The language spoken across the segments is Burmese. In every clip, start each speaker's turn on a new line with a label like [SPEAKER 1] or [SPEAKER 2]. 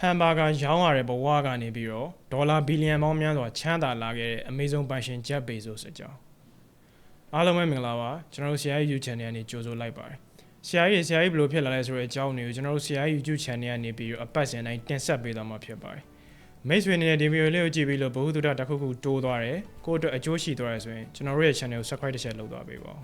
[SPEAKER 1] ဟမ်ဘာဂါရောင်းရတဲ့ဘဝကနေပြီးတော့ဒေါ်လာဘီလီယံပေါင်းများစွာချမ်းသာလာခဲ့တဲ့ Amazon ပိုင်ရှင် Jeff Bezos အကြောင်းအားလုံးပဲမင်္ဂလာပါကျွန်တော်တို့ CI YouTube channel ကနေကြိုဆိုလိုက်ပါတယ် CI ရဲ့ CI ဘယ်လိုဖြစ်လာလဲဆိုတဲ့အကြောင်းတွေကိုကျွန်တော်တို့ CI YouTube channel ကနေပြီးတော့အပတ်စဉ်တိုင်းတင်ဆက်ပေးသွားမှာဖြစ်ပါတယ်မိတ်ဆွေအနေနဲ့ဒီဗီဒီယိုလေးကိုကြည့်ပြီးလို့ဘ ഹു တုဒတစ်ခုခုတိုးသွားတယ်ကိုယ့်အတွက်အကျိုးရှိသွားတယ်ဆိုရင်ကျွန်တော်တို့ရဲ့ channel ကို subscribe တစ်ချက်လုပ်သွားပေးပါဦး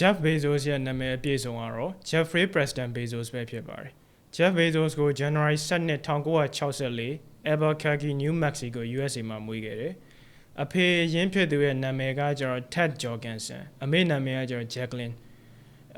[SPEAKER 1] Jeff Bezos ရဲ့နာမည်အပြည့်စုံကတော့ Jeffrey Preston Bezos ပဲဖြစ်ပါတယ်။ Jeff Bezos ကို January 7 1964 Albuquerque, New Mexico, USA မှာမွေးခဲ့တယ်။အဖေရင်းဖြစ်သူရဲ့နာမည်ကကျတော့ Ted Jorgensen အမေနာမည်ကကျတော့ Jacqueline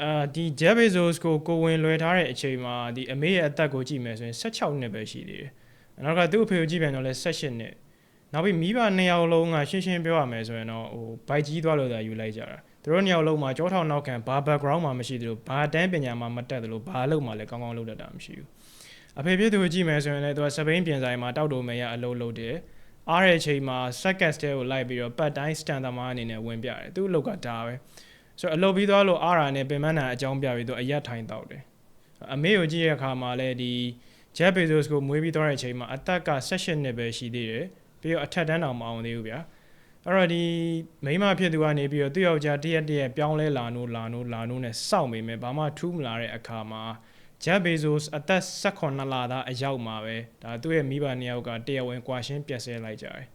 [SPEAKER 1] အာဒီ Jeff Bezos ကိုကိုဝင်လွယ်ထားတဲ့အချိန်မှာဒီအမေရဲ့အသက်ကိုကြည့်မယ်ဆိုရင်16နှစ်ပဲရှိသေးတယ်။နောက်ကသူ့အဖေကိုကြည့်ပြန်တော့လဲ18နှစ်။နောက်ပြီးမိဘနှစ်ယောက်လုံးကရှင်းရှင်းပြောရမယ်ဆိုရင်တော့ဟိုဘိုက်ကြီးသွားလို့သာယူလိုက်ကြတာ။ သူတို့နှစ်ယောက်လုံးမှာကြောထောင်နောက်ခံဘာ background မှမရှိသလိုဘာတန်းပညာမှမတက်သလိုဘာအလုပ်မှလည်းကောင်းကောင်းလုပ်တတ်တာမရှိဘူး။အဖေဖြစ်သူကိုကြည့်မယ်ဆိုရင်လည်းသူကစပိန်ပြင်ဆိုင်မှာတောက်တုံမဲရအလုပ်လုပ်တယ်။အားတဲ့အချိန်မှာ second step ကိုလိုက်ပြီးတော့ပတ်တိုင်း stand သမားအနေနဲ့ဝင်ပြတယ်။သူ့အလုပ်ကဒါပဲ။ဆိုတော့အလုပ်ပြီးသွားလို့အားရာနဲ့ပင်မနာအကြောင်းပြပြီးတော့အရက်ထိုင်တောက်တယ်။အမေကိုကြည့်ရတဲ့အခါမှာလည်းဒီ Jeff Bezos ကိုမွေးပြီးသွားတဲ့အချိန်မှာအသက်က18နှစ်ပဲရှိသေးတယ်။ပြီးတော့အထက်တန်းတောင်မအောင်သေးဘူးဗျာ။ အဲ့တော့ဒီမိန်းမဖြစ်သူကနေပြီးတော့သူ့ယောက်ျားတရက်တရက်ပြောင်းလဲလာနိုးလာနိုးလာနိုးနဲ့စောင့်မိမယ်ဘာမှထူးမလာတဲ့အခါမှာ Jeff Bezos အသက်18လသားအရောက်မှာပဲဒါသူ့ရဲ့မိဘနှစ်ယောက်ကတရားဝင်ကွာရှင်းပြက်ဆဲလိုက်ကြတယ်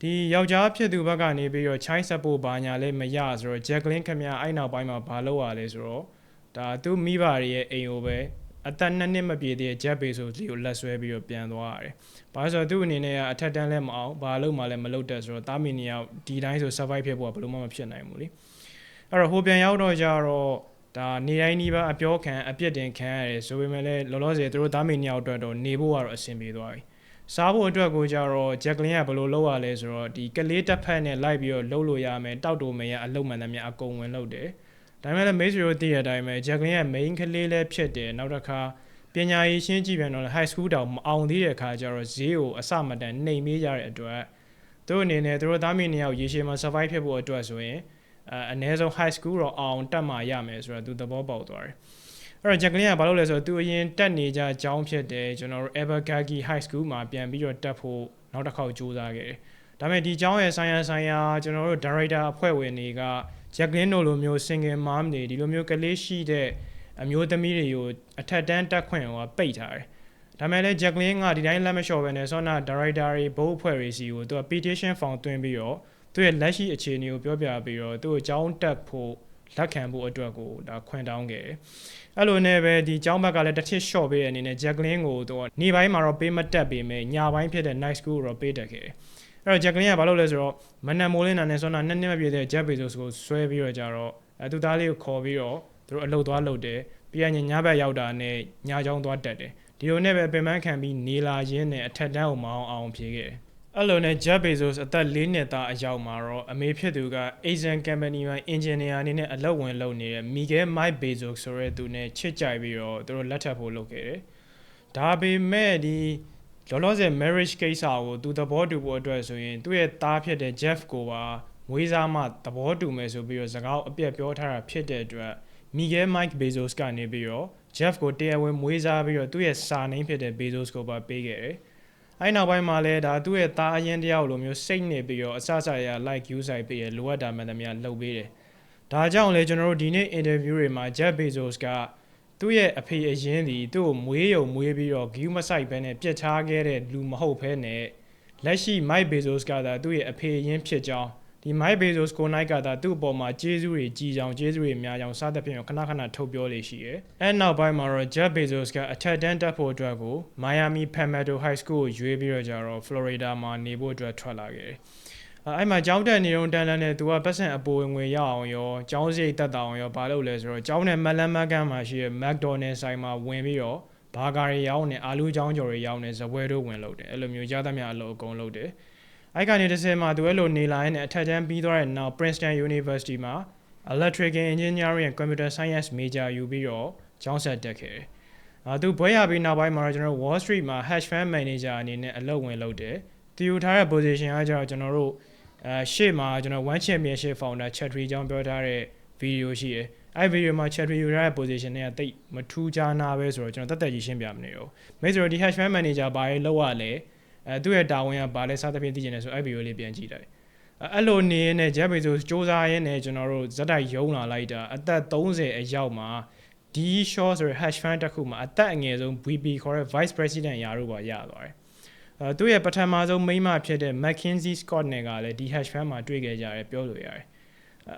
[SPEAKER 1] ဒီယောက်ျားဖြစ်သူဘက်ကနေပြီးတော့ child support ဘာညာလဲမရဆိုတော့ Jacqueline ခင်ဗျာအဲ့နောက်ပိုင်းမှာဘာလုပ်ရလဲဆိုတော့ဒါသူ့မိဘတွေရဲ့အိမ်ကိုပဲ အသက်နှစ်နှစ်မပြည့်သေးတဲ့ Jeff Bezos လေးကိုလက်ဆွဲပြီးတော့ပြန်သွားရတယ်။ဘာလို့ဆိုတော့သူ့အနေနဲ့ကအထက်တန်းလည်းမအောင်ဘာလို့မှလည်းမလုပ်တတ်ဆိုတော့တာမီနီယောက်ဒီတိုင်းဆို survive ဖြစ်ဖို့ကဘယ်လိုမှမဖြစ်နိုင်ဘူးလေ။အဲ့တော့ဟိုပြန်ရောက်တော့ကြတော့ဒါနေတိုင်းနီးပါးအပြောခံအပြစ်တင်ခံရတယ်ဆိုပေမဲ့လည်းလောလောဆယ်သူတို့တာမီနီယောက်အတွက်တော့နေဖို့ကတော့အဆင်ပြေသွားပြီ။စားဖို့အတွက်ကိုကြတော့ Jacqueline ကဘယ်လိုလုပ်ရလဲဆိုတော့ဒီကလေးတစ်ဖက်နဲ့လိုက်ပြီးတော့လှုပ်လို့ရမယ်တောက်တူမရအလုံးမှန်သမျှအကုန်ဝင်လုပ်တယ်။ ဒါပေမဲ့လည်း Mace တို့သိရတဲ့အတိုင်းပဲ Jacqueline ရဲ့ main ကလေးလည်းဖြစ်တယ်နောက်တစ်ခါပညာရေးရှင်းကြည့်ပြန်တော့ high school တောင်မအောင်သေးတဲ့အခါကျတော့ဈေးကိုအစမတန်နှိမ်မေးကြတဲ့အတွက်သူအနေနဲ့သူတို့သားမီးနှစ်ယောက်ရေရှည်မှာ survive ဖြစ်ဖို့အတွက်ဆိုရင်အဲအနည်းဆုံး high school တော့အောင်တက်မှရမယ်ဆိုတော့သူသဘောပေါက်သွားတယ်အဲ့တော့ Jacqueline ကဘာလုပ်လဲဆိုတော့သူအရင်တက်နေကြအကြောင်းဖြစ်တယ်ကျွန်တော်တို့ Albuquerque High School မှာပြန်ပြီးတော့တက်ဖို့နောက်တစ်ခေါက်ကြိုးစားခဲ့တယ် ဒါပေမဲ့ဒီအကြောင်းရဲ့ဆိုင်ရာဆိုင်ရာကျွန်တော်တို့ director အဖွဲ့ဝင်တွေက Jacqueline တို့လိုမျိုး single mom တွေဒီလိုမျိုးကလေးရှိတဲ့အမျိုးသမီးတွေကိုအထက်တန်းတက်ခွင့်ဟိုပိတ်ထားတယ်။ဒါမဲ့လည်း Jacqueline ကဒီတိုင်းလက်မလျှော့ပဲနဲ့ဆောနာ director တွေဘုတ်အဖွဲ့တွေစီကိုသူက petition form သွင်းပြီးတော့သူ့ရဲ့လက်ရှိအခြေအနေကိုပြောပြပြီးတော့သူ့ကိုအကြောင်းတက်ဖို့လက်ခံဖို့အတွက်ကိုဒါခွင့်တောင်းခဲ့တယ်။အဲ့လိုနဲ့ပဲဒီကျောင်းဘက်ကလည်းတစ်ထစ် short ပေးတဲ့အနေနဲ့ Jacqueline ကိုသူကနေပိုင်းမှာတော့ပေးမတက်ပေမဲ့ညပိုင်းဖြစ်တဲ့ night school တော့ပေးတက်ခဲ့တယ်။ အဲ့တော့ Jacqueline ကဘာလုပ်လဲဆိုတော့မနက်မိုးလင်းတာနဲ့ဆောနာနှစ်နှစ်မပြည့်တဲ့ Jeff Bezos ကိုဆွဲပြီးတော့ကြတော့အဲသူသားလေးကိုခေါ်ပြီးတော့သူတို့အလုပ်သွားလုပ်တယ်ပြီးရင်ညဘက်ရောက်တာနဲ့ညချောင်းသွားတက်တယ်ဒီလိုနဲ့ပဲပင်ပန်းခံပြီးနေလာရင်းနဲ့အထက်တန်းကိုမအောင်အောင်ဖြေခဲ့တယ်အဲ့လိုနဲ့ Jeff Bezos အသက်၄နှစ်သားအရောက်မှာတော့အမေဖြစ်သူက Asian Company မှာ engineer အနေနဲ့အလုပ်ဝင်လုပ်နေတဲ့ Miguel Mike Bezos ဆိုတဲ့သူနဲ့ချစ်ကြိုက်ပြီးတော့သူတို့လက်ထပ်ဖို့လုပ်ခဲ့တယ်ဒါပေမဲ့ဒီ လောလောဆယ် marriage ကိစ္စကိုသူသဘောတူဖို့အတွက်ဆိုရင်သူ့ရဲ့သားဖြစ်တဲ့ Jeff ကိုပါမွေးစားမှသဘောတူမယ်ဆိုပြီးတော့စကားအပြတ်ပြောထားတာဖြစ်တဲ့အတွက် Miguel Mike Bezos ကနေပြီးတော့ Jeff ကိုတရားဝင်မွေးစားပြီးတော့သူ့ရဲ့စာနှိမ်းဖြစ်တဲ့ Bezos ကိုပါပေးခဲ့တယ်။အဲဒီနောက်ပိုင်းမှာလည်းဒါသူ့ရဲ့သားအရင်တယောက်လိုမျိုးစိတ်နေပြီးတော့အစစရ like you site ပြီးရလိုအပ်တာမှန်သမျှလုပ်ပေးတယ်။ဒါကြောင့်လေကျွန်တော်တို့ဒီနေ့ interview တွေမှာ Jeff Bezos က သူ့ရဲ့အဖေအရင်ဒီသူ့ကိုမွေးရုံမွေးပြီးတော့ view မဆိုင်ဘဲနဲ့ပြစ်ချခဲ့တဲ့လူမဟုတ်ဘဲနဲ့လက်ရှိ Mike Bezos ကသာသူ့ရဲ့အဖေအရင်ဖြစ်ကြောင်းဒီ Mike Bezos ကိုနိုင်ကသာသူ့အပေါ်မှာကျေးဇူးတွေကြီးကြောင်ကျေးဇူးတွေများကြောင်စသဖြင့်ခဏခဏထုတ်ပြောလေရှိတယ်။အဲနောက်ပိုင်းမှာတော့ Jeff Bezos ကအထက်တန်းတက်ဖို့အတွက်ကို Miami Palmetto High School ကိုရွေးပြီးတော့ကြတော့ Florida မှာနေဖို့အတွက်ထွက်လာခဲ့တယ်။ အဲ့မှာကျောင်းတက်နေတော့တန်းလန်းနဲ့သူကပတ်စံအပိုဝင်ငွေရအောင်ရောကျောင်းစိတ်တက်တာအောင်ရောဘာလုပ်လဲဆိုတော့ကျောင်းနဲ့မလန်းမကန်းမှာရှိတဲ့ McDonald's ဆိုင်မှာဝင်ပြီးတော့ဘာဂါတွေရောင်းနေအာလူးချောင်းကြော်တွေရောင်းနေဇပွဲတို့ဝင်လုပ်တယ်အဲ့လိုမျိုးကြားသမျှအလုပ်အကုန်လုပ်တယ်အဲ့ကနေတစ်ဆယ်မှာသူအဲ့လိုနေလာရင်အထက်တန်းပြီးသွားတဲ့နောက် Princeton University မှာ Electrical Engineering and Computer Science major ယူပြီးတော့ကျောင်းဆက်တက်ခဲ့တယ်။အာသူဘွဲရပြီးနောက်ပိုင်းမှာတော့ကျွန်တော် Wall Street မှာ hedge fund manager အနေနဲ့အလုပ်ဝင်လုပ်တယ်။သူယူထားတဲ့ position ကကျတော့ကျွန်တော်တို့ အဲရှေ့မှာကျွန်တော် one championship founder Chatri အကြောင်းပြောထားတဲ့ video ရှိတယ်အဲ့ video မှာ Chatri ယူထားတဲ့ position တွေကတိတ်မထူးခြားနာပဲဆိုတော့ကျွန်တော်တက်တက်ကြီးရှင်းပြမနေတော့မိတ်ဆိုတော့ဒီ hash manager ဘာလဲလောက်ရလဲအဲသူ့ရဲ့တာဝန်ကဘာလဲစသဖြင့်သိချင်တယ်ဆိုအဲ့ video လေးပြန်ကြည့်လိုက်အဲ့လိုနေနဲ့ Jeff Bezos စ조사ရင်းနဲ့ကျွန်တော်တို့ဇက်တိုက်ယုံလာလိုက်တာအသက်30အရောက်မှာဒီ short ဆိုရယ် hash fund တစ်ခုမှာအသက်အငယ်ဆုံး VP ခေါ်တဲ့ vice president ရာတို့ပါရသွားတယ်အဲ သူ့ရဲ့ပထမဆုံးမိန်းမဖြစ်တဲ့ McKinsey Scott နဲ့ကလည်းဒီ hash fund မှာတွေ့ခဲ့ကြတယ်ပြောလို့ရတယ်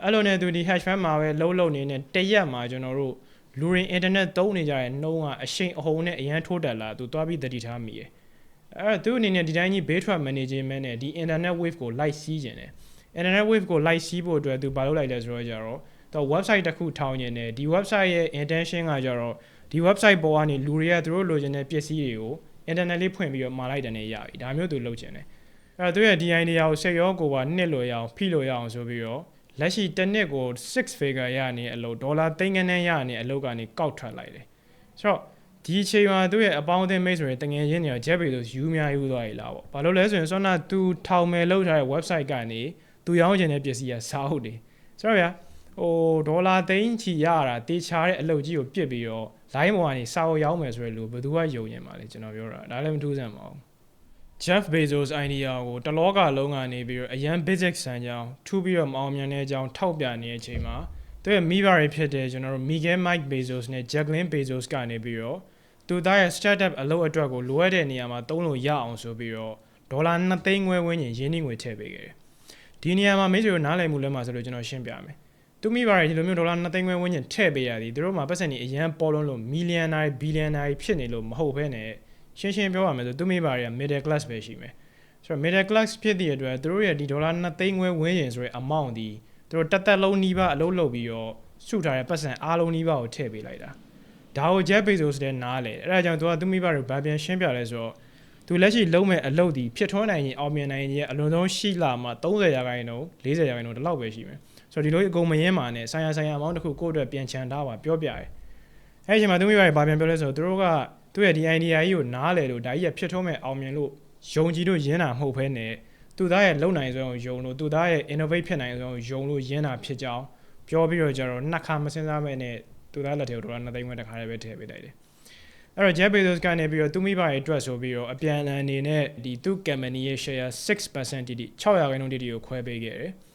[SPEAKER 1] အဲ့လိုနဲ့သူဒီ hash fund မှာပဲလှုပ်လှုပ်နေနဲ့တရက်မှာကျွန်တော်တို့လူရင်း internet သုံးနေကြတဲ့နှုံးကအရှိန်အဟုန်နဲ့အရန်ထိုးတက်လာသူသွားပြီးတတိထားမိတယ်အဲ့တော့သူအနေနဲ့ဒီတိုင်းကြီး bay trap management နဲ့ဒီ internet wave ကို light စီးခြင်းတယ် internet wave ကို light စီးဖို့အတွက်သူဘာလုပ်လိုက်လဲဆိုတော့ကြတော့တော့ website တစ်ခုထောင်နေတယ်ဒီ website ရဲ့ intention ကကြတော့ဒီ website ပေါ်ကနေလူတွေကသူတို့လိုချင်တဲ့ပစ္စည်းတွေကို internet လေးဖွင့်ပြီးတော့မှာလိုက်တယ်နဲ့ရပြီဒါမျိုးသူလုပ်ချင်တယ်အဲ့တော့သူရဲ့ DI တရားကိုစိတ်ရောကိုယ်ပါနှစ်လို့ရအောင်ဖိလို့ရအောင်ဆိုပြီးတော့လက်ရှိတစ်နှစ်ကို6 figure ရနေအလုပ်ဒေါ်လာသိန်းကန်းရနေအလုပ်ကနေကောက်ထွက်လိုက်တယ်ဆိုတော့ဒီအချိန်မှာသူ့ရဲ့အပေါင်းအသင်းမိတ်ဆွေတငယ်ချင်းတွေက Jeff Bezos ယူများယူသွားရလားပေါ့ဘာလို့လဲဆိုရင်ဆောနာသူထောင်မယ်လောက်ထားတဲ့ website ကနေသူရောင်းချင်တဲ့ပစ္စည်းကစားဟုတ်တယ်ဆိုတော့ဗျာ ဟိုဒေါ်လာသိန်းချီရတာတေချာတဲ့အလုပ်ကြီးကိုပြစ်ပြီးတော့ line ပေါ်ကနေစာအုပ်ရောင်းမယ်ဆိုရလို့ဘယ်သူကယုံရင်ပါလဲကျွန်တော်ပြောတာဒါလည်းမထူးဆန်းပါဘူး Jeff Bezos idea ကိုတလောကလုံးကနေပြီးတော့အရန် basic ဆန်ကြောင်းထူပြီးတော့မအောင်မြင်တဲ့အကြောင်းထောက်ပြနေတဲ့အချိန်မှာသူရဲ့မိဘတွေဖြစ်တဲ့ကျွန်တော်တို့ Miguel Mike Bezos နဲ့ Jacqueline Bezos ကနေပြီးတော့သူသားရဲ့ startup အလုပ်အတွက်ကိုလိုအပ်တဲ့နေရာမှာသုံးလို့ရအောင်ဆိုပြီးတော့ဒေါ်လာ2သိန်းခွဲဝန်းကျင်ရင်းနှီးငွေထည့်ပေးခဲ့တယ်ဒီနေရာမှာမိတ်ဆွေတို့နားလည်မှုလဲမှာဆိုလို့ကျွန်တော်ရှင်းပြမယ် သူမိပါတယ်ဒီလိုမျိုးဒေါ်လာ2သိန်းခွဲဝန်းကျင်ထည့်ပေးရသည်သူတို့မှာပတ်စံနေအရန်ပေါ်လုံးလို့မီလီယံနာဘီလီယံနာဖြစ်နေလို့မဟုတ်ဘဲနဲ့ရှင်းရှင်းပြောရမယ်ဆိုသူမိပါတယ်က middle class ပဲရှိမယ်ဆိုတော့ middle class ဖြစ်တဲ့အတွက်သူတို့ရဲ့ဒီဒေါ်လာ2သိန်းခွဲဝန်းကျင်ဆိုတဲ့ amount ဒီသူတို့တက်တက်လုံးနီးပါးအလုပ်လုပ်ပြီးတော့စုထားတဲ့ပတ်စံအားလုံးနီးပါးကိုထည့်ပေးလိုက်တာဒါကို Jeff Bezos တဲ့နားလေအဲ့ဒါကြောင့်သူကသူမိဘတို့ဗာပြန်ရှင်းပြလဲဆိုတော့သူလက်ရှိလုံးမဲ့အလုပ်ဒီဖြစ်ထွန်းနိုင်ရင်အောင်မြင်နိုင်ရင်အလွန်ဆုံးရှိလာမှ30ရာခိုင်နှုန်း40ရာခိုင်နှုန်းဒီလောက်ပဲရှိမယ် ဆိုတော့ဒီလိုအကုန်မရင်းမာနဲ့ဆိုင်ရာဆိုင်ရာအမောင်းတစ်ခုကိုယ့်အတွက်ပြန်ချန်ထားပါပြောပြရဲအဲ့ဒီအချိန်မှာသူမိဘတွေဗာပြန်ပြောလဲဆိုတော့သူတို့ကသူ့ရဲ့ဒီ idea ကြီးကိုနားလေလို့ဒါကြီးကဖြစ်ထွန်းမဲ့အောင်မြင်လို့ယုံကြည်လို့ရင်းတာမဟုတ်ဘဲနဲ့သူသားရဲ့လုံနိုင်စွမ်းကိုယုံလို့သူသားရဲ့ innovate ဖြစ်နိုင်စွမ်းကိုယုံလို့ရင်းတာဖြစ်ကြောင်းပြောပြီးတော့ကြတော့နှစ်ခါမစင်စားမဲ့နဲ့သူသားလက်ထဲကိုဒေါ်လာ2သိန်းခွဲတစ်ခါတည်းပဲထည့်ပေးလိုက်တယ်အဲ့တော့ Jeff Bezos ကနေပြီးတော့သူမိဘရဲ့အတွက်ဆိုပြီးတော့အပြန်အလှန်အနေနဲ့ဒီသူ့ company ရဲ့ share 6%တိတိ600ရာခိုင်နှုန်းတိတိကိုခွဲပေးခဲ့တယ်။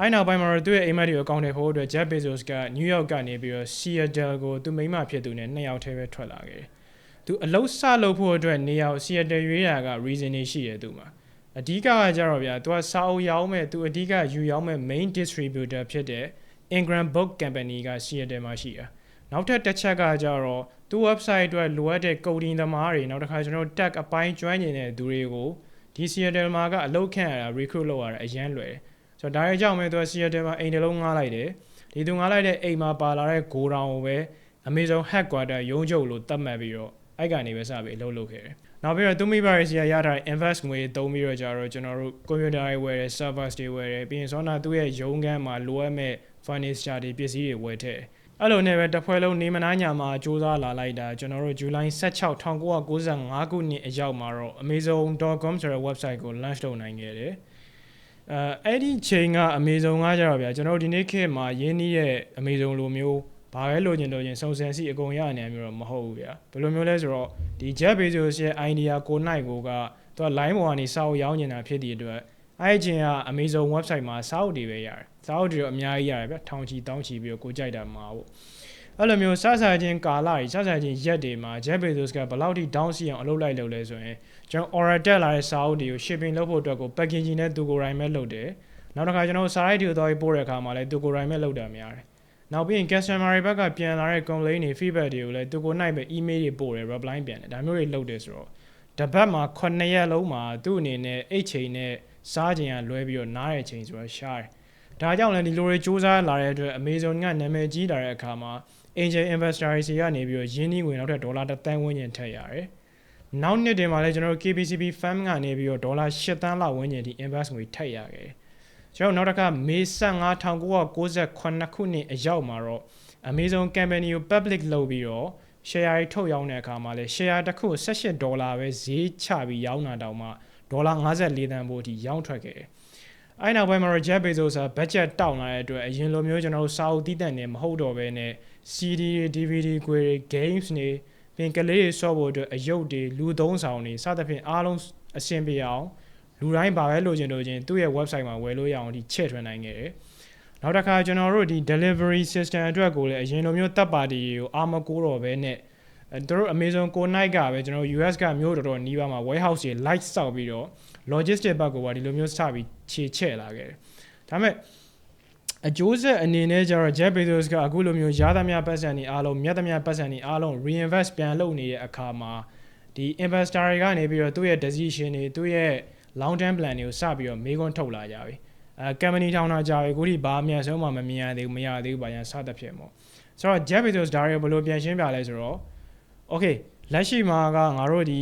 [SPEAKER 1] အဲ့နောက်ပိုင်းမှာတော့သူ့ရဲ့အိမ်မက်တွေကိုအကောင့်ထဲဖို့အတွက် Jeff Bezos က New York ကနေပြီးတော့ Seattle ကိုသူမိမဖြစ်သူနဲ့နှစ်ယောက်တည်းပဲထွက်လာခဲ့တယ်။သူအလုံးစလုပ်ဖို့အတွက်နေရာကို Seattle ရွေးတာက reason တွေရှိတယ်သူမှာ။အဓိကကကြတော့ဗျာသူကစာအုပ်ရောင်းမဲ့သူအဓိကယူရောင်းမဲ့ main distributor ဖြစ်တဲ့ Ingram Book Company က Seattle မှာရှိတာ။နောက်ထပ်တစ်ချက်ကကြတော့သူ့ website အတွက်လိုအပ်တဲ့ coding သမားတွေနောက်တစ်ခါကျွန်တော် tag အပိုင်းကျွမ်းကျင်တဲ့သူတွေကိုဒီ Seattle မှာကအလုပ်ခန့်ရတာ recruit လုပ်ရတာအရန်လွယ် ဆိုတော့ဒါရဲ့ကြောင့်ပဲသူက Seattle မှာအိမ်တစ်လုံးငားလိုက်တယ်ဒီသူငားလိုက်တဲ့အိမ်မှာပါလာတဲ့ go down ကိုပဲ Amazon headquarter ရုံးချုပ်လို့သတ်မှတ်ပြီးတော့အဲ့ကနေပဲစပြီးအလုပ်လုပ်ခဲ့တယ်နောက်ပြီးတော့သူမိဘရဲ့စီရရထားတဲ့ invest ငွေသုံးပြီးတော့ကြတော့ကျွန်တော်တို့ computer တွေဝယ်တယ် servers တွေဝယ်တယ်ပြီးရင်ဆောနာသူ့ရဲ့ရုံးခန်းမှာလိုအပ်မဲ့ furniture တွေပစ္စည်းတွေဝယ်ထည့်အဲ့လိုနဲ့ပဲတစ်ဖွဲ့လုံးနေမနာညာမှာစူးစမ်းလာလိုက်တာကျွန်တော်တို့ဇူလိုင်16 1995ခုနှစ်အရောက်မှာတော့ amazon.com ဆိုတဲ့ website ကို launch လုပ်နိုင်ခဲ့တယ် အဲအဲ့ဒီချိန်က amazon ကကြတော့ဗျာကျွန်တော်ဒီနေ့ခေတ်မှာရင်းနှီးရဲ့ amazon လိုမျိုးဘာပဲလိုချင်လိုချင်စုံစမ်းစီအကုန်ရနေမျိုးတော့မဟုတ်ဘူးဗျာဘယ်လိုမျိုးလဲဆိုတော့ဒီ Jeff Bezos ရဲ့ idea ကိုနိုင်ကိုကသူက line ပေါ်ကနေစာအုပ်ရောင်းနေတာဖြစ်တဲ့အတွက်အဲ့ဒီချိန်က Amazon website မှာစာအုပ်တွေပဲရတယ်စာအုပ်တွေတော့အများကြီးရတယ်ဗျာထောင်ချီတောင်းချီပြီးတော့ကိုကြိုက်တာမှာပေါ့ အဲ့လိုမျိုးစဆာချင်းကာလာကြီးစဆာချင်းရက်တွေမှာ Jeff Bezos ကဘယ်လောက်ထိ down စီအောင်အလုပ်လိုက်လုပ်လဲဆိုရင်ကျွန်တော် order တက်လာတဲ့စာအုပ်တွေကို shipping လုပ်ဖို့အတွက်ကို packaging နဲ့သူကိုယ်တိုင်ပဲလုပ်တယ်နောက်တစ်ခါကျွန်တော်စာရိုက်တွေတော့ပို့တဲ့အခါမှာလည်းသူကိုယ်တိုင်ပဲလုပ်တာများတယ်နောက်ပြီးရင် customer တွေဘက်ကပြန်လာတဲ့ complaint တွေ feedback တွေကိုလည်းသူကိုနိုင်ပဲ email တွေပို့တယ် reply ပြန်တယ်ဒါမျိုးတွေလုပ်တယ်ဆိုတော့တပတ်မှာ9ရက်လုံးမှာသူ့အနေနဲ့အိတ်ချိန်နဲ့စားချိန်ကလွဲပြီးတော့နားတဲ့ချိန်ဆိုတော့ရှားတယ် ဒါကြောင့်လည်းဒီလိုတွေစူးစမ်းလာတဲ့အတွက် Amazon ကနာမည်ကြီးလာတဲ့အခါမှာ angel investor တွေစီကနေပြီးတော့ရင်းနှီးငွေနောက်ထပ်ဒေါ်လာ1သန်းဝန်းကျင်ထည့်ရတယ်။နောက်နှစ်တင်မှာလည်းကျွန်တော်တို့ KBCB fund ကနေပြီးတော့ဒေါ်လာ8သန်းလောက်ဝန်းကျင်ထိ invest ငွေထည့်ရခဲ့တယ်။ကျွန်တော်နောက်တစ်ခါမေ15 1998ခုနှစ်အရောက်မှာတော့ Amazon company ကို public လုပ်ပြီးတော့ share တွေထုတ်ရောင်းတဲ့အခါမှာလည်း share တစ်ခု18ဒေါ်လာပဲဈေးချပြီးရောင်းတာတောင်မှဒေါ်လာ54တန်ဖို့အထိရောင်းထွက်ခဲ့တယ်။ အဲ့နောက်ပိုင်းမှာတော့ Jeff Bezos က budget တောင်းလာတဲ့အတွက်အရင်လိုမျိုးကျွန်တော်တို့စာအုပ်တည်တံ့နေမဟုတ်တော့ဘဲနဲ့ CD တွေ DVD ခွေတွေ games တွေပြင်ကလေးတွေဆော့ဖို့အတွက်အယုတ်တွေလူသုံးဆောင်တွေစသဖြင့်အားလုံးအဆင်ပြေအောင်လူတိုင်းဘာပဲလိုချင်လိုချင်သူ့ရဲ့ website မှာဝယ်လို့ရအောင်ဒီချဲ့ထွင်နိုင်ခဲ့တယ်။နောက်တစ်ခါကျွန်တော်တို့ဒီ delivery system အတွက်ကိုလည်းအရင်လိုမျိုးတပ်ပါတီကိုအာမကိုးတော့ပဲနဲ့အဲတို့ Amazon ကို night ကပဲကျွန်တော် US ကမျိုးတော်တော်နီးပါးမှာ warehouse တွေ light စောက်ပြီးတော့ logistic ဘက်ကိုပါဒီလိုမျိုးစပြီးခြေချဲ့လာခဲ့တယ်။ဒါပေမဲ့အကျိုးဆက်အနေနဲ့ကျတော့ Jeff Bezos ကအခုလိုမျိုးရသမျှပတ်စံတွေအားလုံးမြတ်သမျှပတ်စံတွေအားလုံး reinvest ပြန်လုပ်နေတဲ့အခါမှာဒီ investor တွေကနေပြီးတော့သူ့ရဲ့ decision တွေသူ့ရဲ့ long term plan တွေကိုစပြီးတော့မေးခွန်းထုတ်လာကြပြီအဲ company ထောင်တာကြာပြီခုထိဘာအမြန်ဆုံးမှမမြင်ရသေးဘူးမရသေးဘူးဘာညာစသဖြင့်ပေါ့ဆိုတော့ Jeff Bezos ဒါတွေကိုဘယ်လိုပြန်ရှင်းပြလဲဆိုတော့ okay လက်ရှိမှာကငါတို့ဒီ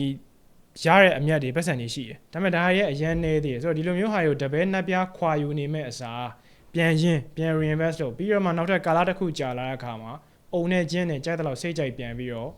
[SPEAKER 1] ရတဲ့အမြတ်တွေပတ်စံတွေရှိတယ်ဒါပေမဲ့ဒါရဲ့အရန်နေသေးတယ်ဆိုတော့ဒီလိုမျိုးဟာကိုတပည့်နှက်ပြားခွာယူနေမဲ့အစားပြန်ရင်းပြန် reinvest လုပ်ပြီးတော့မှနောက်ထပ်ကာလတစ်ခုကြာလာတဲ့အခါမှာအုံနဲ့ကျင်းနဲ့ကြိုက်တဲ့လောက်စိတ်ကြိုက်ပြန်ပြီးတော့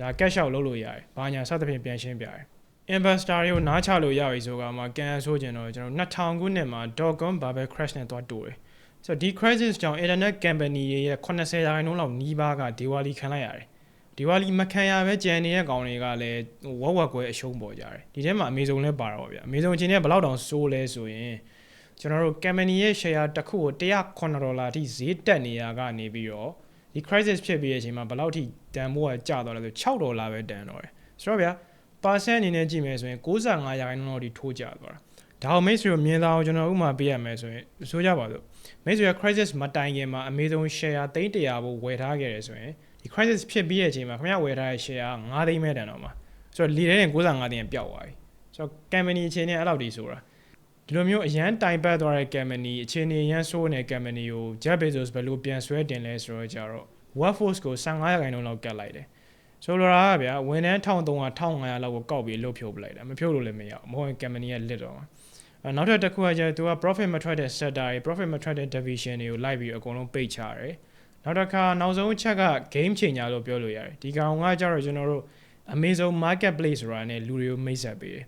[SPEAKER 1] ဒါ cash out လုပ်လို့ရတယ်။ဘာညာစသဖြင့်ပြန်ရှင်းပြရတယ်။ investor တွေကိုနားချလို့ရပြီဆိုကမှကန်ဆိုးကျင်တော့ကျွန်တော်2000ခုနှစ်မှာ .com bubble crash နဲ့သွားတူတယ်။ဆိုတော့ဒီ crisis ကြောင့် internet company တွေရဲ့80ရာခိုင်နှုန်းလောက်နီးပါးကဒီဝါလီခံလိုက်ရတယ်။ ဒီဝါလီမခံရပဲကြံနေတဲ့ကောင်တွေကလည်းဝက်ဝက်ကွဲအရှုံးပေါ်ကြတယ်။ဒီထဲမှာ Amazon လည်းပါတော့ဗျာ။ Amazon အချိန်ကဘယ်လောက်တောင်ဆိုးလဲဆိုရင်ကျွန်တော်တို့ company ရဲ့ share တစ်ခုကို109ဒေါ်လာအထိဈေးတက်နေရကနေပြီးတော့ဒီ crisis ဖြစ်ပြီးတဲ့အချိန်မှာဘယ်လောက်ထိတန်ဖိုးကကျသွားလဲဆို6ဒေါ်လာပဲတန်တော့တယ်ဆိုတော့ဗျာ percent အနေနဲ့ကြည့်မယ်ဆိုရင်65ရာခိုင်နှုန်းလောက်ထိထိုးကျသွားတာဒါအောင်မိတ်ဆွေတို့မြင်သာအောင်ကျွန်တော်ဥမာပေးရမယ်ဆိုရင်ဆိုကြပါစို့မိတ်ဆွေက crisis မတိုင်ခင်မှာ Amazon share သိန်း100ဘို့ဝယ်ထားခဲ့တယ်ဆိုရင် ဒီ crisis ဖြစ်ပြီးတဲ့အချိန်မှာခင်ဗျဝယ်ထားတဲ့ share က9သိန်းပဲတန်တော့မှာဆိုတော့လီတဲ့65သိန်းပျောက်သွားပြီဆိုတော့ company အခြေအနေအဲ့လောက်ထိဆိုတာဒီလိုမျိုးအရန်တိုင်ပတ်သွားတဲ့ company အခြေအနေရန်ဆိုးနေတဲ့ company ကို Jeff Bezos ဘယ်လိုပြန်ဆွဲတင်လဲဆိုတော့ကြတော့ workforce ကို15ရာခိုင်နှုန်းလောက်ကတ်လိုက်တယ်ဆိုလိုတာကဗျာဝန်ထမ်း1300 1500လောက်ကိုကောက်ပြီးလုတ်ဖြုတ်ပလိုက်တာမဖြုတ်လို့လည်းမရဘူးမဟုတ်ရင် company ကလစ်တော့မှာနောက်ထပ်တစ်ခုကကျတော့သူက profit မထွက်တဲ့ sector တွေ profit မထွက်တဲ့ division တွေကိုလိုက်ပြီးအကုန်လုံးပိတ်ချတယ် နောက်တစ်ခါနောက်ဆုံးအချက်က game changer လို့ပြောလို့ရတယ်ဒီကောင်ကကျတော့ကျွန်တော်တို့ Amazon Marketplace ဆိုတာနဲ့လူတွေကိုမိတ်ဆက်ပေးတယ်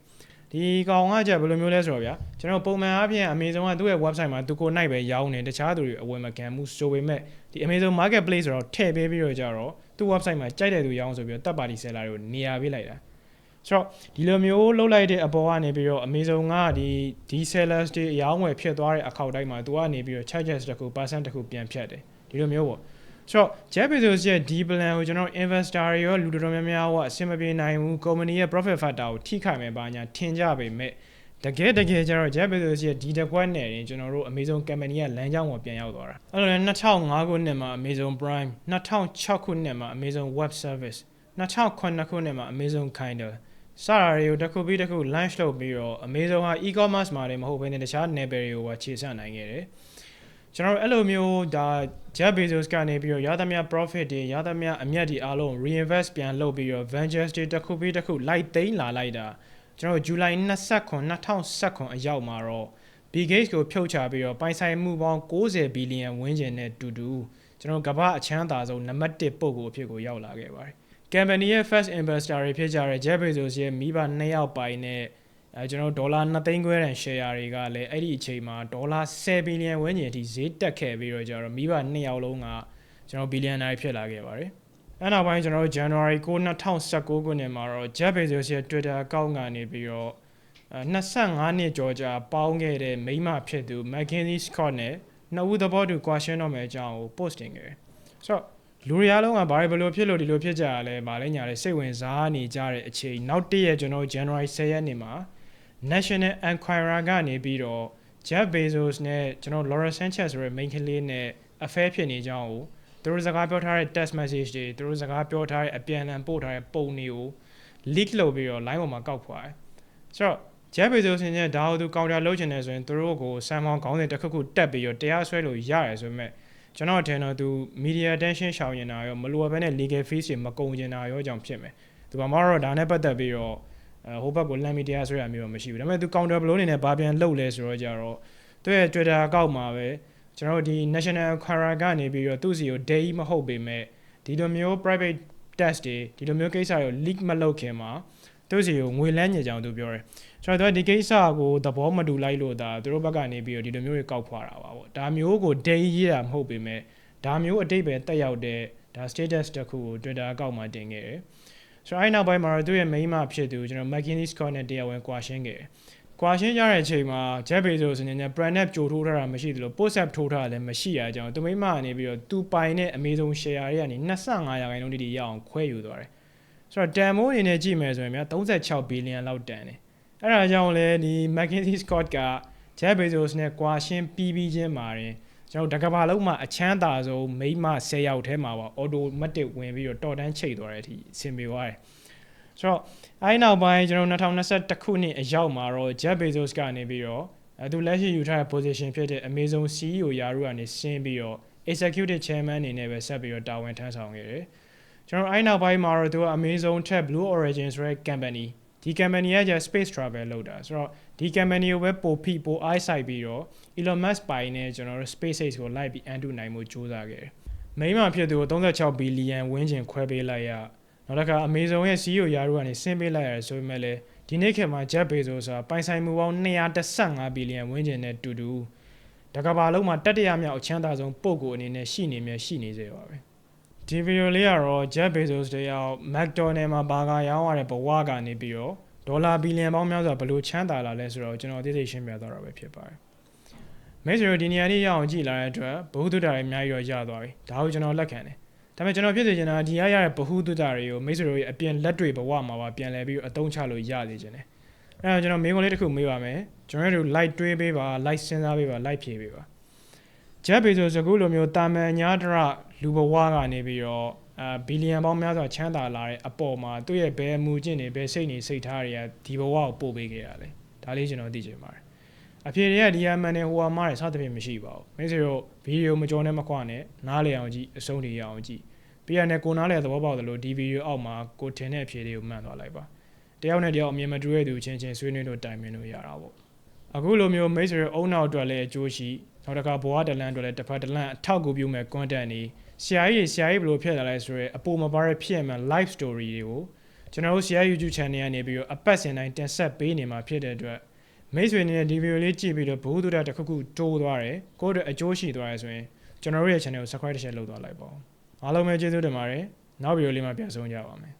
[SPEAKER 1] ဒီကောင်ကကြဘယ်လိုမျိုးလဲဆိုတော့ဗျာကျွန်တော်ပုံမှန်အားဖြင့် Amazon ကသူ့ရဲ့ website မှာသူကိုနိုင်ပဲရောင်းနေတခြားသူတွေအဝယ်မခံဘူးဆိုပေမဲ့ဒီ Amazon Marketplace ဆိုတော့ထည့်ပေးပြီးတော့ကြတော့သူ့ website မှာကြိုက်တဲ့သူရောင်းဆိုပြီးတော့တပ်ပါတီ seller တွေကိုနေရာပေးလိုက်တာဆိုတော့ဒီလိုမျိုးလှုပ်လိုက်တဲ့အပေါ်ကနေပြီးတော့ Amazon ကဒီဒီ sellers တွေအရောင်းဝယ်ဖြစ်သွားတဲ့အခောက်တိုင်းမှာသူကနေပြီးတော့ charges တစ်ခု percent တစ်ခုပြန်ဖြတ်တယ် ဒီလိုမျိုးပေါ့ဆိုတော့ Jeff Bezos ရဲ့ဒီ plan ကိုကျွန်တော် investor တွေရောလူတော်များများကအဆင်မပြေနိုင်ဘူး company ရဲ့ profit factor ကိုထိခိုက်မယ်ပါညာထင်ကြပေမဲ့တကယ်တကယ်ကျတော့ Jeff Bezos ရဲ့ဒီတစ်ခွက်နဲ့ရင်ကျွန်တော်တို့ Amazon company ကလမ်းကြောင်းပေါ်ပြန်ရောက်သွားတာအဲ့လိုလဲ2005ခုနှစ်မှာ Amazon Prime 2006ခုနှစ်မှာ Amazon Web Service 2009ခုနှစ်မှာ Amazon Kindle စတာတွေကိုတစ်ခုပြီးတစ်ခု launch လုပ်ပြီးတော့ Amazon ဟာ e-commerce မှာလည်းမဟုတ်ဘဲနဲ့တခြား level တွေကိုပါခြေဆန့်နိုင်ခဲ့တယ်ကျွန်တော်တို့အဲ့လိုမျိုးဒါ Jeff Bezos ကနေပြီးတော့ရသမျှ profit တွေရသမျှအမြတ်တွေအားလုံး reinvest ပြန်လုပ်ပြီးတော့ ventures တွေတစ်ခုပြီးတစ်ခုလိုက်သိမ်းလာလိုက်တာကျွန်တော်တို့ July 29 2019အရောက်မှာတော့ Bill Gates ကိုဖြုတ်ချပြီးတော့ပိုင်ဆိုင်မှုပေါင်း60ဘီလီယံဝန်းကျင်နဲ့တူတူကျွန်တော်ကမ္ဘာအချမ်းသာဆုံးနံပါတ်1ပုဂ္ဂိုလ်အဖြစ်ကိုရောက်လာခဲ့ပါတယ်။ company ရဲ့ first investor တွေဖြစ်ကြတဲ့ Jeff Bezos ရဲ့မိဘ2ယောက်ပိုင်နဲ့ အဲကျွန်တော်ဒေါ်လာ2သိန်းခွဲတန် share တွေကလည်းအဲ့ဒီအချိန်မှာဒေါ်လာ10ဘီလီယံဝန်းကျင်အထိဈေးတက်ခဲ့ပြီးတော့ကျတော့မိဘ2ယောက်လုံးကကျွန်တော်ဘီလီယံနာဖြစ်လာခဲ့ပါတယ်။အဲ့နောက်ပိုင်းကျွန်တော်တို့ January 9 2019ခုနှစ်မှာတော့ Jeff Bezos ရဲ့ Twitter account ကနေပြီးတော့25နှစ်ကျော်ကြာပေါင်းခဲ့တဲ့မိမဖြစ်သူ Mackenzie Scott နဲ့နှစ်ဦးသဘောတူ question တော့မယ်အကြောင်းကို post တင်ခဲ့တယ်။ဆိုတော့လူတွေအားလုံးကဘာဘယ်လိုဖြစ်လို့ဒီလိုဖြစ်ကြရလဲဗာလဲညာလဲစိတ်ဝင်စားနေကြတဲ့အချိန်နောက်တည့်ရကျွန်တော် January 10ရက်နေ့မှာ National Enquirer ကနေပြီးတော့ Jeff Bezos နဲ့ကျွန်တော် Laura Sanchez ဆိုတဲ့ main ကလေးနဲ့ affair ဖြစ်နေကြအောင်သူတို့စကားပြောထားတဲ့ text message တွေသူတို့စကားပြောထားတဲ့အပြန်အလှန်ပို့ထားတဲ့ပုံတွေကို leak လုပ်ပြီးတော့ line ပေါ်မှာကောက်ဖွာတယ်ဆိုတော့ Jeff Bezos နဲ့ဒါကိုသူ counter လုပ်ချင်တယ်ဆိုရင်သူတို့ကို Samsung ခေါင်းစဉ်တစ်ခုခုတက်ပြီးတော့တရားစွဲလို့ရတယ်ဆိုပေမဲ့ကျွန်တော်ထင်တော့သူ media attention ရှောင်နေတာရောမလိုအပ်ဘဲနဲ့ legal fees တွေမကုန်ကျင်တာရောကြောင့်ဖြစ်မယ်သူကမှတော့ဒါနဲ့ပတ်သက်ပြီးတော့ ဟိုဘက်ကိုလမ်းမီတရားဆွဲရမျိုးတော့မရှိဘူးဒါပေမဲ့သူ counter blow အနေနဲ့ဘာပြန်လုပ်လဲဆိုတော့ကြတော့သူရဲ့ Twitter account မှာပဲကျွန်တော်ဒီ National Enquirer ကနေပြီးတော့သူ့စီကို day မဟုတ်ပေမဲ့ဒီလိုမျိုး private test တွေဒီလိုမျိုးကိစ္စတွေကို leak မလုပ်ခင်မှာသူစီကိုငွေလန်းညစ်ကြောင်သူပြောတယ်ဆိုတော့သူကဒီကိစ္စကိုသဘောမတူလိုက်လို့ဒါသူတို့ဘက်ကနေပြီးတော့ဒီလိုမျိုးတွေကောက်ဖွာတာပါပေါ့ဒါမျိုးကို day ရေးတာမဟုတ်ပေမဲ့ဒါမျိုးအတိတ်ပဲတက်ရောက်တဲ့ဒါ status တစ်ခုကို Twitter အကောင့်မှာတင်ခဲ့တယ် ဆိုတော့အဲ့နောက်ပိုင်းမှာတော့သူ့ရဲ့ main မှာဖြစ်သူကျွန်တော် McKinsey Scott နဲ့တရားဝင်ကွာရှင်းခဲ့တယ်ကွာရှင်းကြတဲ့အချိန်မှာ Jeff Bezos အနေနဲ့ brand app ကြိုထိုးထားတာမရှိသလို post app ထိုးထားတာလည်းမရှိရအကြောင်းသူမိမကနေပြီးတော့သူပိုင်တဲ့ Amazon share တွေကနေ25ရာခိုင်နှုန်းတိတိရအောင်ခွဲယူသွားတယ်ဆိုတော့တန်မိုးအနေနဲ့ကြည့်မယ်ဆိုရင်များ36ဘီလီယံလောက်တန်တယ်အဲ့ဒါကြောင့်လဲဒီ McKinsey Scott က Jeff Bezos နဲ့ကွာရှင်းပြီးပြီးချင်းမှာရင် ကျွန်တော်တကဘာလုံးမှာအချမ်းသာဆုံးမိမ10ယောက်ထဲမှာပါ automatic ဝင်ပြီးတော့တော်တန်းချိတ်သွားတဲ့အထိအဆင်ပြေသွားတယ်ဆိုတော့အဲဒီနောက်ပိုင်းကျွန်တော်2021ခုနှစ်အရောက်မှာတော့ Jeff Bezos ကနေပြီးတော့အဲသူလက်ရှိယူထားတဲ့ position ဖြစ်တဲ့ Amazon CEO ယာရုကနေဆင်းပြီးတော့ executive chairman အနေနဲ့ပဲဆက်ပြီးတော့တာဝန်ထမ်းဆောင်ခဲ့တယ်ကျွန်တော်အဲဒီနောက်ပိုင်းမှာတော့သူက Amazon ထက် Blue Origin ဆိုတဲ့ company ဒီ company ကကျ space travel လုပ်တာဆိုတော့ဒီ company ကိုပဲပိုဖိပို eyesight ပြီးတော့ Elon Musk ပိုင်နဲ့ကျွန်တော်တို့ SpaceX ကိုလိုက်ပြီးအန်တုနိုင်မှုစူးစမ်းခဲ့တယ်။မိန်းမဖြစ်သူကို36ဘီလီယံဝန်းကျင်ခွဲပေးလိုက်ရနောက်တစ်ခါ Amazon ရဲ့ CEO ယာရုကနေဆင်းပေးလိုက်ရတယ်ဆိုပေမဲ့လည်းဒီနေ့ခေတ်မှာ Jeff Bezos ဆိုတာပိုင်ဆိုင်မှုပေါင်း215ဘီလီယံဝန်းကျင်နဲ့တူတူတကဘာလုံးမှာတတိယမြောက်အချမ်းသာဆုံးပုဂ္ဂိုလ်အနေနဲ့ရှိနေမြဲရှိနေစေပါပဲ။ ဒီဗီဒီယိုလေးကတော့ Jeff Bezos တယောက် McDonald မှာဘာကာရောင်းရတဲ့ဘဝကနေပြီးတော့ဒေါ်လာဘီလီယံပေါင်းများစွာဘယ်လိုချမ်းသာလာလဲဆိုတော့ကျွန်တော်အသေးစိတ်ရှင်းပြသွားတာပဲဖြစ်ပါတယ်။မိတ်ဆွေတို့ဒီနေရာလေးရအောင်ကြည့်လာတဲ့အတွက်ဘ ഹു တုဒ္ဒရာအများကြီးတော့ရသွားပြီ။ဒါကိုကျွန်တော်လက်ခံတယ်။ဒါပေမဲ့ကျွန်တော်ဖြစ်စေချင်တာဒီရရတဲ့ဘ ഹു တုဒ္ဒရာတွေကိုမိတ်ဆွေတို့ရဲ့အပြင်လက်တွေဘဝမှာပါပြန်လဲပြီးအသုံးချလို့ရစေချင်တယ်။အဲတော့ကျွန်တော်မိန်းကလေးတစ်ခုမေးပါမယ်။ကျွန်တော်တို့ light တွေးပေးပါ light စဉ်းစားပေးပါ light ဖြေပေးပါ။ Jeff Bezos အခုလိုမျိုးတာမန်ညာတရ လူဘဝကနေပြီးတော့အာဘီလီယံပေါင်းများစွာချမ်းသာလာတဲ့အပေါ်မှာသူ့ရဲ့ဘယ်အမှုကျင့်တွေဘယ်စိတ်နေစိတ်ထားတွေကဒီဘဝကိုပို့ပေးခဲ့ရလဲဒါလေးကျွန်တော်သိချင်ပါတယ်အဖြေတွေကဒီအမှန်နဲ့ဟိုအမှားတွေစသဖြင့်မရှိပါဘူးမိတ်ဆွေတို့ဗီဒီယိုမကြောနဲ့မခွနဲ့နားလည်အောင်ကြည့်အဆုံးထိရအောင်ကြည့်ပြီးရတဲ့ကိုနားလည်သဘောပေါက်တယ်လို့ဒီဗီဒီယိုအောက်မှာကိုထင်တဲ့အဖြေတွေကိုမှန်သွားလိုက်ပါတယောက်နဲ့တယောက်အမြင်မတူတဲ့သူချင်းချင်းဆွေးနွေးလို့တိုင်ပင်လို့ရတာပေါ့အခုလိုမျိုးမိတ်ဆွေတို့အုံနောက်အတွက်လည်းအကျိုးရှိနောက်တစ်ခါဘဝတလန်အတွက်လည်းတစ်ဖက်တလန်အထောက်အကူပြုမဲ့ content တွေ ဆရာကြီးဆရာကြီးဘယ်လိုဖြစ်လာလဲဆိုတော့အပေါ်မပါတဲ့ဖြစ်မှန် live story တွေကိုကျွန်တော်တို့ဆရာ YouTube channel ကနေပြီးတော့အပတ်စဉ်တိုင်းတင်ဆက်ပေးနေမှာဖြစ်တဲ့အတွက်မိတ်ဆွေနေတဲ့ဒီဗီဒီယိုလေးကြည့်ပြီးတော့ဘုဟုတုဒ္ဒတစ်ခုခုတိုးသွားတယ်ကိုယ့်အတွက်အကျိုးရှိသွားတယ်ဆိုရင်ကျွန်တော်တို့ရဲ့ channel ကို subscribe တစ်ချက်လုပ်သွားလိုက်ပါဦးအားလုံးပဲကျေးဇူးတင်ပါတယ်နောက်ဗီဒီယိုလေးမှာပြန်ဆုံကြပါမယ်